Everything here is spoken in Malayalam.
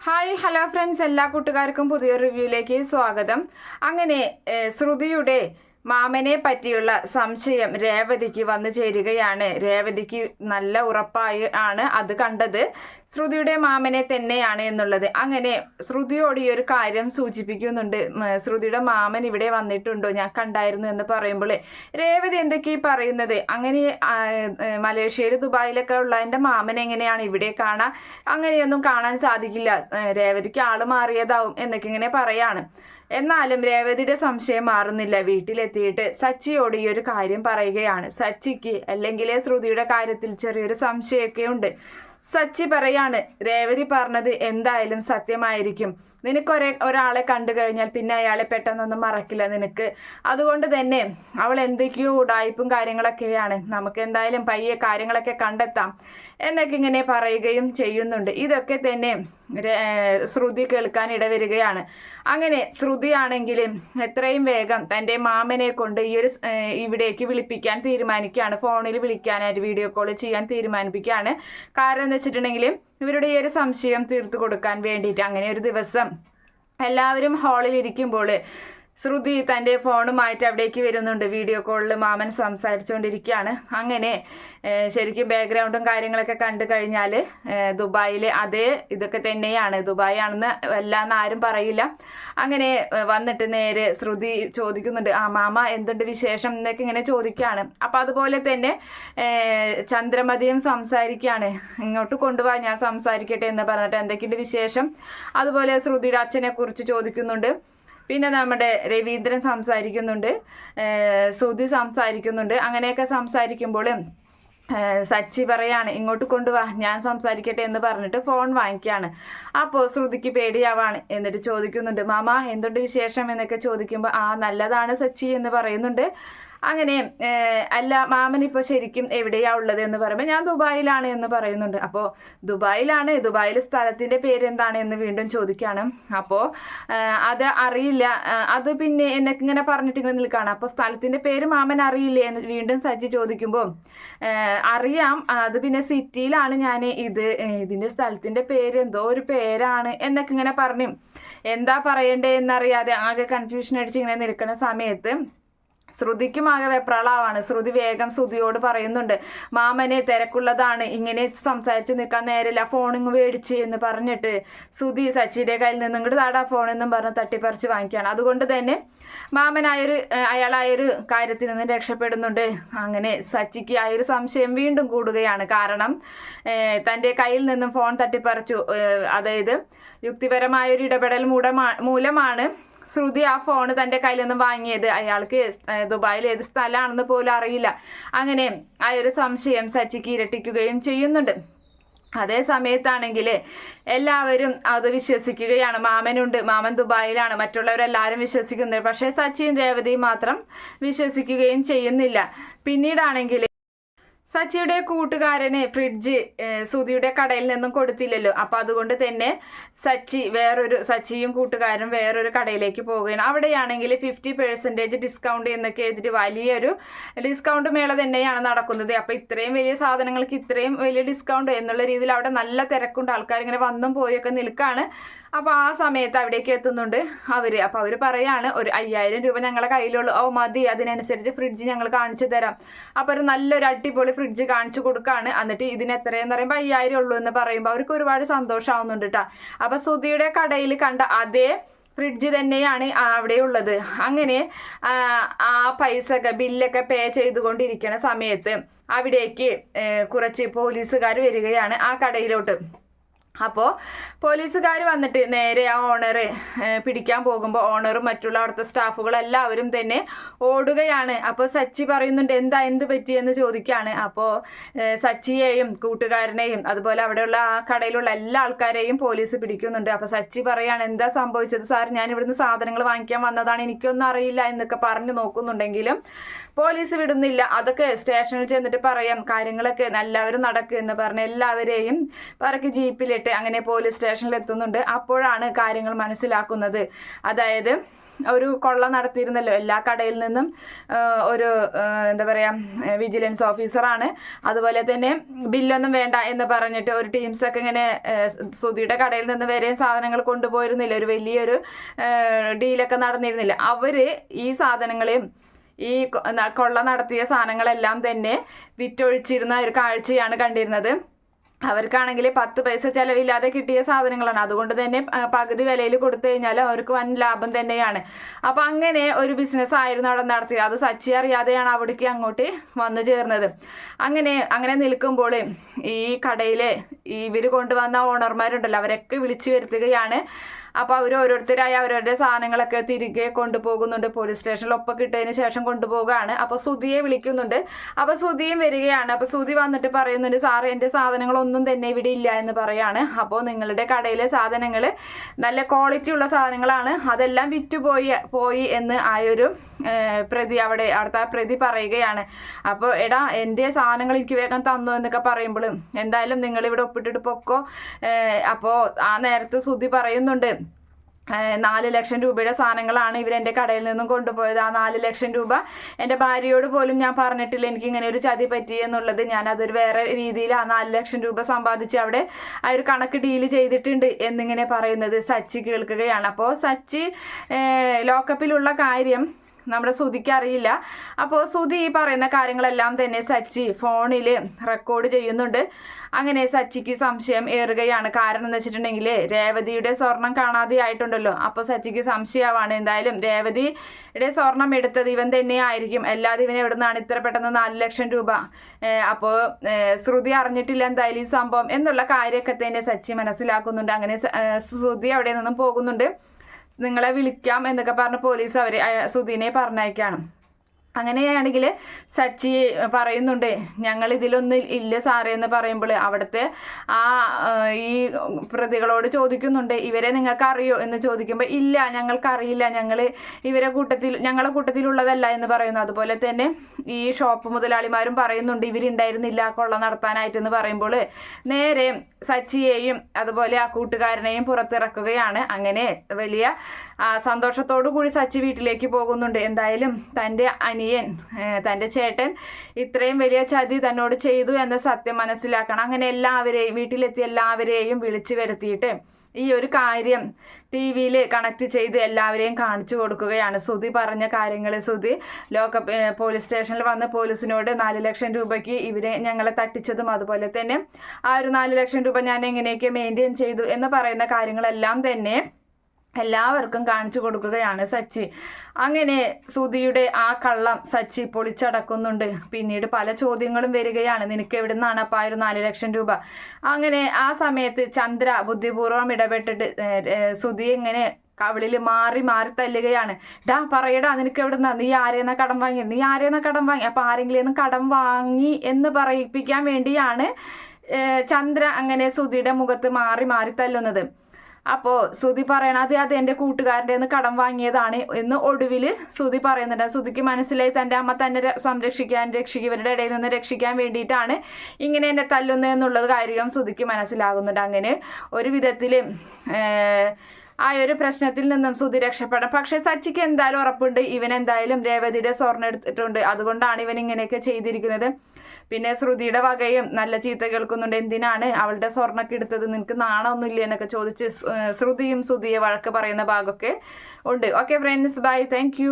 Hi hello friends. എല്ലാ കൂട്ടുകാർക്കും പുതിയ റിവ്യൂയിലേക്ക് സ്വാഗതം. അങ്ങനെ ശ്രുതിയുടെ മാമനെ പറ്റിയുള്ള സംശയം രേവതിക്ക് വന്നു ചേരുകയാണ്. രേവതിക്ക് നല്ല ഉറപ്പായി ആണ് അത് കണ്ടത്. ശ്രുതിയുടെ മാമനെ തന്നെയാണ് എന്നുള്ളത്. അങ്ങനെ ശ്രുതിയോട് ഈ ഒരു കാര്യം സൂചിപ്പിക്കുന്നുണ്ട്. ശ്രുതിയുടെ മാമൻ ഇവിടെ വന്നിട്ടുണ്ടോ? ഞാൻ കണ്ടായിരുന്നു എന്ന് പറയുമ്പോൾ രേവതി എന്തൊക്കെ ഈ പറയുന്നത്? അങ്ങനെ മലേഷ്യയിൽ ദുബായിലൊക്കെ ഉള്ള എന്റെ മാമൻ എങ്ങനെയാണ് ഇവിടെ കാണാൻ അങ്ങനെയൊന്നും കാണാൻ സാധിക്കില്ല. രേവതിക്ക് ആൾ മാറിയതാവും എന്നൊക്കെ ഇങ്ങനെ പറയാണ്. എന്നാലും രേവതിയുടെ സംശയം മാറുന്നില്ല. വീട്ടിലെത്തിയിട്ട് സച്ചിയോട് ഈ ഒരു കാര്യം പറയുകയാണ്. സച്ചിക്ക് അല്ലെങ്കിൽ ശ്രുതിയുടെ കാര്യത്തിൽ ചെറിയൊരു സംശയമൊക്കെ ഉണ്ട്. സച്ചി പറയാണ് രേവതി പറഞ്ഞത് എന്തായാലും സത്യമായിരിക്കും. നിനക്ക് ഒരേ ഒരാളെ കണ്ടു കഴിഞ്ഞാൽ പിന്നെ അയാളെ പെട്ടെന്നൊന്നും മറക്കില്ല നിനക്ക്. അതുകൊണ്ട് തന്നെ അവൾ എന്തൊക്കെയോ ഉടായ്പും കാര്യങ്ങളൊക്കെയാണ്. നമുക്ക് എന്തായാലും പയ്യെ കാര്യങ്ങളൊക്കെ കണ്ടെത്താം എന്നൊക്കെ ഇങ്ങനെ പറയുകയും ചെയ്യുന്നുണ്ട്. ഇതൊക്കെ തന്നെ ശ്രുതി കേൾക്കാൻ ഇടവരികയാണ്. അങ്ങനെ ശ്രുതിയാണെങ്കിൽ എത്രയും വേഗം തന്റെ മാമനെ കൊണ്ട് ഈ ഒരു ഇവിടേക്ക് വിളിപ്പിക്കാൻ തീരുമാനിക്കുകയാണ്. ഫോണിൽ വിളിക്കാനായിട്ട് വീഡിയോ കോൾ ചെയ്യാൻ തീരുമാനിപ്പിക്കുകയാണ്. കാരണം എന്ന് വെച്ചിട്ടുണ്ടെങ്കിൽ ഇവരുടെ ഈ ഒരു സംശയം തീർത്തു കൊടുക്കാൻ വേണ്ടിയിട്ട് അങ്ങനെ ഒരു ദിവസം എല്ലാവരും ഹാളിൽ ഇരിക്കുമ്പോൾ ശ്രുതി തന്റെ ഫോണുമായിട്ട് അവിടേക്ക് വരുന്നുണ്ട്. വീഡിയോ കോളിൽ മാമൻ സംസാരിച്ചുകൊണ്ടിരിക്കുകയാണ് അങ്ങനെ ശരിക്കും ബാക്ക്ഗ്രൗണ്ടും കാര്യങ്ങളൊക്കെ കണ്ടു കഴിഞ്ഞാൽ ദുബായിലെ അതേ ഇതൊക്കെ തന്നെയാണ്. ദുബായ് ആണെന്ന് അല്ലാന്ന് ആരും പറയില്ല. അങ്ങനെ വന്നിട്ട് നേരെ ശ്രുതി ചോദിക്കുന്നുണ്ട് ആ മാമ എന്തുണ്ട് വിശേഷം? എന്നൊക്കെ ഇങ്ങനെ ചോദിക്കുകയാണ്. അപ്പം അതുപോലെ തന്നെ ചന്ദ്രമതിയും സംസാരിക്കുകയാണ്. ഇങ്ങോട്ട് കൊണ്ടുപോവാ ഞാൻ സംസാരിക്കട്ടെ എന്ന് പറഞ്ഞിട്ട് എന്തൊക്കെയുണ്ട് വിശേഷം? അതുപോലെ ശ്രുതിയുടെ അച്ഛനെ കുറിച്ച് ചോദിക്കുന്നുണ്ട്. പിന്നെ നമ്മുടെ രവീന്ദ്രൻ സംസാരിക്കുന്നുണ്ട് സുധി സംസാരിക്കുന്നുണ്ട്. അങ്ങനെയൊക്കെ സംസാരിക്കുമ്പോൾ സച്ചി പറയാണ് ഇങ്ങോട്ട് കൊണ്ടുവാ ഞാൻ സംസാരിക്കട്ടെ എന്ന് പറഞ്ഞിട്ട് ഫോൺ വാങ്ങിക്കുകയാണ് അപ്പോൾ ശ്രുതിക്ക് പേടിയാവാണ് എന്നിട്ട് ചോദിക്കുന്നുണ്ട് മാമ എന്തുണ്ട് വിശേഷം? എന്നൊക്കെ ചോദിക്കുമ്പോൾ ആ നല്ലതാണ് സച്ചി എന്ന് പറയുന്നുണ്ട്. അങ്ങനെ അല്ല മാമൻ ഇപ്പോൾ ശരിക്കും എവിടെയാ ഉള്ളത് എന്ന് പറയുമ്പോൾ ഞാൻ ദുബായിലാണ് എന്ന് പറയുന്നുണ്ട്. അപ്പോൾ ദുബായിലാണ് ദുബായിൽ സ്ഥലത്തിന്റെ പേര് എന്താണ് എന്ന് വീണ്ടും ചോദിക്കുകയാണ് അപ്പോൾ അത് അറിയില്ല. അത് പിന്നെ എന്നൊക്കെ ഇങ്ങനെ പറഞ്ഞിട്ട് ഇങ്ങനെ നിൽക്കുകയാണ് അപ്പോൾ സ്ഥലത്തിന്റെ പേര് മാമൻ അറിയില്ലേ എന്ന് വീണ്ടും സജ്ജി ചോദിക്കുമ്പോൾ അറിയാം. അത് പിന്നെ സിറ്റിയിലാണ് ഞാൻ ഇത് ഇതിന്റെ സ്ഥലത്തിന്റെ പേര് എന്തോ ഒരു പേരാണ് എന്നൊക്കെ ഇങ്ങനെ പറഞ്ഞു. എന്താ പറയണ്ടേ എന്നറിയാതെ ആകെ കൺഫ്യൂഷൻ അടിച്ച് ഇങ്ങനെ നിൽക്കുന്ന സമയത്ത് ശ്രുതിക്കും ആകെ വെപ്രാളാവാണ് ശ്രുതി വേഗം ശ്രുതിയോട് പറയുന്നുണ്ട് മാമനെ തിരക്കുള്ളതാണ്. ഇങ്ങനെ സംസാരിച്ച് നിൽക്കാൻ നേരല്ല ഫോണിങ് മേടിച്ച് എന്ന് പറഞ്ഞിട്ട് ശ്രുതി സച്ചിയുടെ കയ്യിൽ നിന്ന് ഇങ്ങോട്ട് താടാ ഫോണെന്നും പറഞ്ഞ് തട്ടിപ്പറിച്ച് വാങ്ങിക്കുകയാണ്. അതുകൊണ്ട് തന്നെ മാമനായൊരു അയാളായൊരു കാര്യത്തിൽ നിന്ന് രക്ഷപ്പെടുന്നുണ്ട്. അങ്ങനെ സച്ചിക്ക് ആ ഒരു സംശയം വീണ്ടും കൂടുകയാണ്. കാരണം തന്റെ കയ്യിൽ നിന്നും ഫോൺ തട്ടിപ്പറിച്ചു. അതായത് യുക്തിപരമായൊരു ഇടപെടൽ മൂടമാ മൂലമാണ് ശ്രുതി ആ ഫോൺ തന്റെ കയ്യിൽ നിന്ന് വാങ്ങിയത്. അയാൾക്ക് ദുബായിൽ ഏത് സ്ഥലമാണെന്ന് പോലും അറിയില്ല. അങ്ങനെ ആ ഒരു സംശയം സച്ചിക്ക് ഇരട്ടിക്കുകയും ചെയ്യുന്നുണ്ട്. അതേ സമയത്താണെങ്കിൽ എല്ലാവരും അത് വിശ്വസിക്കുകയാണ്. മാമനുണ്ട്. മാമൻ ദുബായിലാണ്. മറ്റുള്ളവരെല്ലാവരും വിശ്വസിക്കുന്നത് പക്ഷേ സച്ചിൻ രേവതി മാത്രം വിശ്വസിക്കുകയും ചെയ്യുന്നില്ല. പിന്നീടാണെങ്കിൽ സച്ചിയുടെ കൂട്ടുകാരന് ഫ്രിഡ്ജ് സുധിയുടെ കടയിൽ നിന്നും കൊടുത്തില്ലല്ലോ. അപ്പൊ അതുകൊണ്ട് തന്നെ സച്ചി വേറൊരു സച്ചിയും കൂട്ടുകാരും വേറൊരു കടയിലേക്ക് പോവുകയാണ്. അവിടെയാണെങ്കിൽ ഫിഫ്റ്റി പെർസെന്റേജ് ഡിസ്കൗണ്ട് എന്നൊക്കെ എഴുതിട്ട് വലിയൊരു ഡിസ്കൗണ്ട് മേള തന്നെയാണ് നടക്കുന്നത്. അപ്പൊ ഇത്രയും വലിയ സാധനങ്ങൾക്ക് ഇത്രയും വലിയ ഡിസ്കൗണ്ട് എന്നുള്ള രീതിയിൽ അവിടെ നല്ല തിരക്കുണ്ട്. ആൾക്കാർ ഇങ്ങനെ വന്നും പോയൊക്കെ നിൽക്കാണ്. അപ്പോൾ ആ സമയത്ത് അവിടേക്ക് എത്തുന്നുണ്ട്. അവർ അപ്പോൾ അവർ പറയാണ് ഒരു അയ്യായിരം രൂപ ഞങ്ങളെ കയ്യിലുള്ളൂ. ഓ മതി. അതിനനുസരിച്ച് ഫ്രിഡ്ജ് ഞങ്ങൾ കാണിച്ചു തരാം. അപ്പോൾ ഒരു നല്ലൊരു അടിപൊളി ഫ്രിഡ്ജ് കാണിച്ചു കൊടുക്കാണ്. എന്നിട്ട് ഇതിന് എത്രയെന്ന് പറയുമ്പോൾ അയ്യായിരം ഉള്ളൂ എന്ന് പറയുമ്പോൾ അവർക്ക് ഒരുപാട് സന്തോഷമാവുന്നുണ്ട് കേട്ടോ അപ്പോൾ സുധിയുടെ കടയിൽ കണ്ട അതേ ഫ്രിഡ്ജ് തന്നെയാണ് അവിടെ ഉള്ളത്. അങ്ങനെ ആ, പൈസ ഒക്കെ ബില്ലൊക്കെ പേ ചെയ്തുകൊണ്ടിരിക്കുന്ന സമയത്ത് അവിടേക്ക് കുറച്ച് പോലീസുകാർ വരികയാണ് ആ കടയിലോട്ട്. അപ്പോൾ പോലീസുകാർ വന്നിട്ട് നേരെ ആ ഓണറെ പിടിക്കാൻ പോകുമ്പോൾ ഓണറും മറ്റുള്ള അവിടുത്തെ സ്റ്റാഫുകളെല്ലാവരും തന്നെ ഓടുകയാണ്. അപ്പോൾ സച്ചി പറയുന്നുണ്ട് എന്താ എന്ത് പറ്റിയെന്ന് ചോദിക്കുകയാണ് അപ്പോൾ സച്ചിയെയും കൂട്ടുകാരനെയും അതുപോലെ അവിടെയുള്ള ആ കടയിലുള്ള എല്ലാ ആൾക്കാരെയും പോലീസ് പിടിക്കുന്നുണ്ട്. അപ്പോൾ സച്ചി പറയാണ് എന്താ സംഭവിച്ചത് സാർ? ഞാൻ ഇവിടുന്ന് സാധനങ്ങൾ വാങ്ങിക്കാൻ വന്നതാണ്. എനിക്കൊന്നും അറിയില്ല എന്നൊക്കെ പറഞ്ഞു നോക്കുന്നുണ്ടെങ്കിലും പോലീസ് വിടുന്നില്ല. അതൊക്കെ സ്റ്റേഷനിൽ ചെന്നിട്ട് പറയാം. കാര്യങ്ങളൊക്കെ എല്ലാവരും നടക്കും എന്ന് പറഞ്ഞ് എല്ലാവരെയും പറക്കി ജീപ്പിലിട്ട് അങ്ങനെ പോലീസ് സ്റ്റേഷനിൽ എത്തുന്നുണ്ട്. അപ്പോഴാണ് കാര്യങ്ങൾ മനസ്സിലാക്കുന്നത്. അതായത് ഒരു കൊള്ള നടത്തിയിരുന്നല്ലോ. എല്ലാ കടയിൽ നിന്നും ഒരു എന്താ പറയുക വിജിലൻസ് ഓഫീസറാണ്. അതുപോലെ തന്നെ ബില്ലൊന്നും വേണ്ട എന്ന് പറഞ്ഞിട്ട് ഒരു ടീംസ് ഒക്കെ ഇങ്ങനെ സുധിയുടെ കടയിൽ നിന്ന് വരെ സാധനങ്ങൾ കൊണ്ടുപോയിരുന്നില്ല. ഒരു വലിയൊരു ഡീലൊക്കെ നടന്നിരുന്നില്ല. അവർ ഈ സാധനങ്ങളെയും ഈ കൊള്ള നടത്തിയ സാധനങ്ങളെല്ലാം തന്നെ വിറ്റൊഴിച്ചിരുന്ന ഒരു കാഴ്ചയാണ് കണ്ടിരുന്നത്. അവർക്കാണെങ്കിൽ പത്ത് പൈസ ചെലവില്ലാതെ കിട്ടിയ സാധനങ്ങളാണ്. അതുകൊണ്ട് തന്നെ പകുതി വിലയിൽ കൊടുത്തു കഴിഞ്ഞാൽ അവർക്ക് വൻ ലാഭം തന്നെയാണ്. അപ്പം അങ്ങനെ ഒരു ബിസിനസ് ആയിരുന്നു അവിടെ നടത്തിയത്. അത് സച്ചി അറിയാതെയാണ് അവിടേക്ക് അങ്ങോട്ട് വന്നു ചേർന്നത്. അങ്ങനെ അങ്ങനെ നിൽക്കുമ്പോൾ ഈ കടയിലെ ഇവർ കൊണ്ടുവന്ന ഓണർമാരുണ്ടല്ലോ അവരൊക്കെ വിളിച്ചു വരുത്തുകയാണ്. അപ്പോൾ അവർ ഓരോരുത്തരായി അവരവരുടെ സാധനങ്ങളൊക്കെ തിരികെ കൊണ്ടുപോകുന്നുണ്ട്. പോലീസ് സ്റ്റേഷനിൽ ഒപ്പം കിട്ടിയതിന് ശേഷം കൊണ്ടുപോകുകയാണ് അപ്പോൾ സുധിയെ വിളിക്കുന്നുണ്ട്. അപ്പോൾ സുധിയും വരികയാണ്. അപ്പോൾ സുധി വന്നിട്ട് പറയുന്നുണ്ട് സാറ് എന്റെ സാധനങ്ങളൊന്നും തന്നെ ഇവിടെ ഇല്ല എന്ന് പറയാണ്. അപ്പോൾ നിങ്ങളുടെ കടയിലെ സാധനങ്ങൾ നല്ല ക്വാളിറ്റി ഉള്ള സാധനങ്ങളാണ്. അതെല്ലാം വിറ്റുപോയി പോയി എന്ന് ആയൊരു പ്രതി അവിടെ അവിടുത്തെ പ്രതി പറയുകയാണ്. അപ്പോൾ എടാ എന്റെ സാധനങ്ങൾ എനിക്ക് വേഗം തന്നു എന്നൊക്കെ പറയുമ്പോൾ എന്തായാലും നിങ്ങൾ ഇവിടെ ഒപ്പിട്ടിട്ട് പൊക്കോ. അപ്പോൾ ആ നേരത്ത് സുധി പറയുന്നുണ്ട് നാല് ലക്ഷം രൂപയുടെ സാധനങ്ങളാണ് ഇവർ എന്റെ കടയിൽ നിന്നും കൊണ്ടുപോയത്. ആ നാല് ലക്ഷം രൂപ എന്റെ ഭാര്യയോട് പോലും ഞാൻ പറഞ്ഞിട്ടില്ല. എനിക്ക് ഇങ്ങനെ ഒരു ചതി പറ്റി എന്നുള്ളത് ഞാൻ അതൊരു വേറെ രീതിയിൽ ആ നാല് ലക്ഷം രൂപ സമ്പാദിച്ച് അവിടെ ആ ഒരു കണക്ക് ഡീൽ ചെയ്തിട്ടുണ്ട് എന്നിങ്ങനെ പറയുന്നത് സച്ചി കേൾക്കുകയാണ്. അപ്പോൾ സച്ചി ലോക്കപ്പിലുള്ള കാര്യം നമ്മുടെ സുധിക്ക് അറിയില്ല. അപ്പോൾ സുധി ഈ പറയുന്ന കാര്യങ്ങളെല്ലാം തന്നെ സച്ചി ഫോണിൽ റെക്കോർഡ് ചെയ്യുന്നുണ്ട്. അങ്ങനെ സച്ചിക്ക് സംശയം ഏറുകയാണ്. കാരണം എന്ന് വെച്ചിട്ടുണ്ടെങ്കിൽ രേവതിയുടെ സ്വർണം കാണാതെ ആയിട്ടുണ്ടല്ലോ. അപ്പോൾ സച്ചിക്ക് സംശയമാണ്. എന്തായാലും രേവതിയുടെ സ്വർണം എടുത്തത് ഇവൻ തന്നെ ആയിരിക്കും. അല്ലാതെ ഇവൻ എവിടെ നിന്നാണ് ഇത്ര പെട്ടെന്ന് നാല് ലക്ഷം രൂപ അപ്പോൾ ശ്രുതി അറിഞ്ഞിട്ടില്ല എന്തായാലും ഈ സംഭവം എന്നുള്ള കാര്യമൊക്കെ തന്നെ സച്ചി മനസ്സിലാക്കുന്നുണ്ട്. അങ്ങനെ ശ്രുതി അവിടെ നിന്നും പോകുന്നുണ്ട്. നിങ്ങളെ വിളിക്കാം എന്നൊക്കെ പറഞ്ഞ് പോലീസ് അവരെ സുധീനെ പറഞ്ഞയക്കാണ്. അങ്ങനെയാണെങ്കിൽ സച്ചി പറയുന്നുണ്ട് ഞങ്ങൾ ഇതിലൊന്നും ഇല്ല സാറേ എന്ന് പറയുമ്പോൾ അവിടുത്തെ ആ ഈ പ്രതികളോട് ചോദിക്കുന്നുണ്ട് ഇവരെ നിങ്ങൾക്ക് അറിയോ എന്ന് ചോദിക്കുമ്പോൾ ഇല്ല ഞങ്ങൾക്ക് അറിയില്ല ഞങ്ങൾ ഇവരെ കൂട്ടത്തിൽ ഞങ്ങളെ കൂട്ടത്തിലുള്ളതല്ല എന്ന് പറയുന്നു. അതുപോലെ തന്നെ ഈ ഷോപ്പ് മുതലാളിമാരും പറയുന്നുണ്ട് ഇവരുണ്ടായിരുന്നില്ല കൊള്ള നടത്താനായിട്ടെന്ന് പറയുമ്പോൾ നേരെ സച്ചിയെയും അതുപോലെ ആ കൂട്ടുകാരനെയും പുറത്തിറക്കുകയാണ്. അങ്ങനെ വലിയ സന്തോഷത്തോടു കൂടി സച്ചി വീട്ടിലേക്ക് പോകുന്നുണ്ട്. എന്തായാലും തന്റെ അനിയൻ തന്റെ ചേട്ടൻ ഇത്രയും വലിയ ചതി തന്നോട് ചെയ്തു എന്ന സത്യം മനസ്സിലാക്കണം. അങ്ങനെ എല്ലാവരെയും വീട്ടിലെത്തിയ എല്ലാവരെയും വിളിച്ചു വരുത്തിയിട്ട് ഈ ഒരു കാര്യം ടി വിയിൽ കണക്ട് ചെയ്ത് എല്ലാവരെയും കാണിച്ചു കൊടുക്കുകയാണ് സുധി പറഞ്ഞ കാര്യങ്ങൾ. സുധി ലോക്ക പോലീസ് സ്റ്റേഷനിൽ വന്ന പോലീസിനോട് നാല് ലക്ഷം രൂപയ്ക്ക് ഇവരെ ഞങ്ങളെ തട്ടിച്ചതും അതുപോലെ തന്നെ ആ ഒരു നാല് ലക്ഷം രൂപ ഞാൻ എങ്ങനെയൊക്കെ മെയിന്റെയിൻ ചെയ്തു എന്ന് പറയുന്ന കാര്യങ്ങളെല്ലാം തന്നെ എല്ലാവർക്കും കാണിച്ചു കൊടുക്കുകയാണ് സച്ചി. അങ്ങനെ സുധിയുടെ ആ കള്ളം സച്ചി പൊളിച്ചടക്കുന്നുണ്ട്. പിന്നീട് പല ചോദ്യങ്ങളും വരികയാണ്. നിനക്ക് എവിടെ നിന്നാണ് അപ്പം ആ ഒരു നാല് ലക്ഷം രൂപ? അങ്ങനെ ആ സമയത്ത് ചന്ദ്ര ബുദ്ധിപൂർവം ഇടപെട്ടിട്ട് എങ്ങനെ സുധി ഇങ്ങനെ കവിളിൽ മാറി മാറി തല്ലുകയാണ്. ഡാ പറയടാ നിനക്ക് എവിടെ നിന്നാ നീ ആരെയെന്നാ കടം വാങ്ങി നീ ആരെയെന്നാ കടം വാങ്ങി അപ്പം ആരെങ്കിലും കടം വാങ്ങി എന്ന് പറയിപ്പിക്കാൻ വേണ്ടിയാണ് ചന്ദ്ര അങ്ങനെ സുധിയുടെ മുഖത്ത് മാറി മാറി തല്ലുന്നത്. അപ്പോൾ ശ്രുതി പറയണത് അത് എന്റെ കൂട്ടുകാരന്റെ നിന്ന് കടം വാങ്ങിയതാണ് എന്ന് ഒടുവിൽ ശ്രുതി പറയുന്നുണ്ട്. ശ്രുതിക്ക് മനസ്സിലായി തന്റെ അമ്മ തന്നെ സംരക്ഷിക്കാൻ രക്ഷിക്കും ഇവരുടെ ഇടയിൽ നിന്ന് രക്ഷിക്കാൻ വേണ്ടിയിട്ടാണ് ഇങ്ങനെ എന്നെ തല്ലുന്നത് എന്നുള്ളത് കാര്യം ശ്രുതിക്ക് മനസ്സിലാകുന്നുണ്ട്. അങ്ങനെ ഒരു വിധത്തിൽ ആ ഒരു പ്രശ്നത്തിൽ നിന്നും സുധി രക്ഷപ്പെടാം പക്ഷെ സച്ചിക്ക് എന്തായാലും ഉറപ്പുണ്ട്. ഇവൻ എന്തായാലും രേവതിയുടെ സ്വർണം എടുത്തിട്ടുണ്ട്. അതുകൊണ്ടാണ് ഇവൻ ഇങ്ങനെയൊക്കെ ചെയ്തിരിക്കുന്നത്. പിന്നെ ശ്രുതിയുടെ വകയും നല്ല ചീത്ത കേൾക്കുന്നുണ്ട്. എന്തിനാണ് അവളുടെ സ്വർണൊക്കെ എടുത്തത്? നിനക്ക് നാണമൊന്നുമില്ല എന്നൊക്കെ ചോദിച്ച് ശ്രുതിയും സുധിയെ വഴക്ക് പറയുന്ന ഭാഗമൊക്കെ ഉണ്ട്. Okay friends bye thank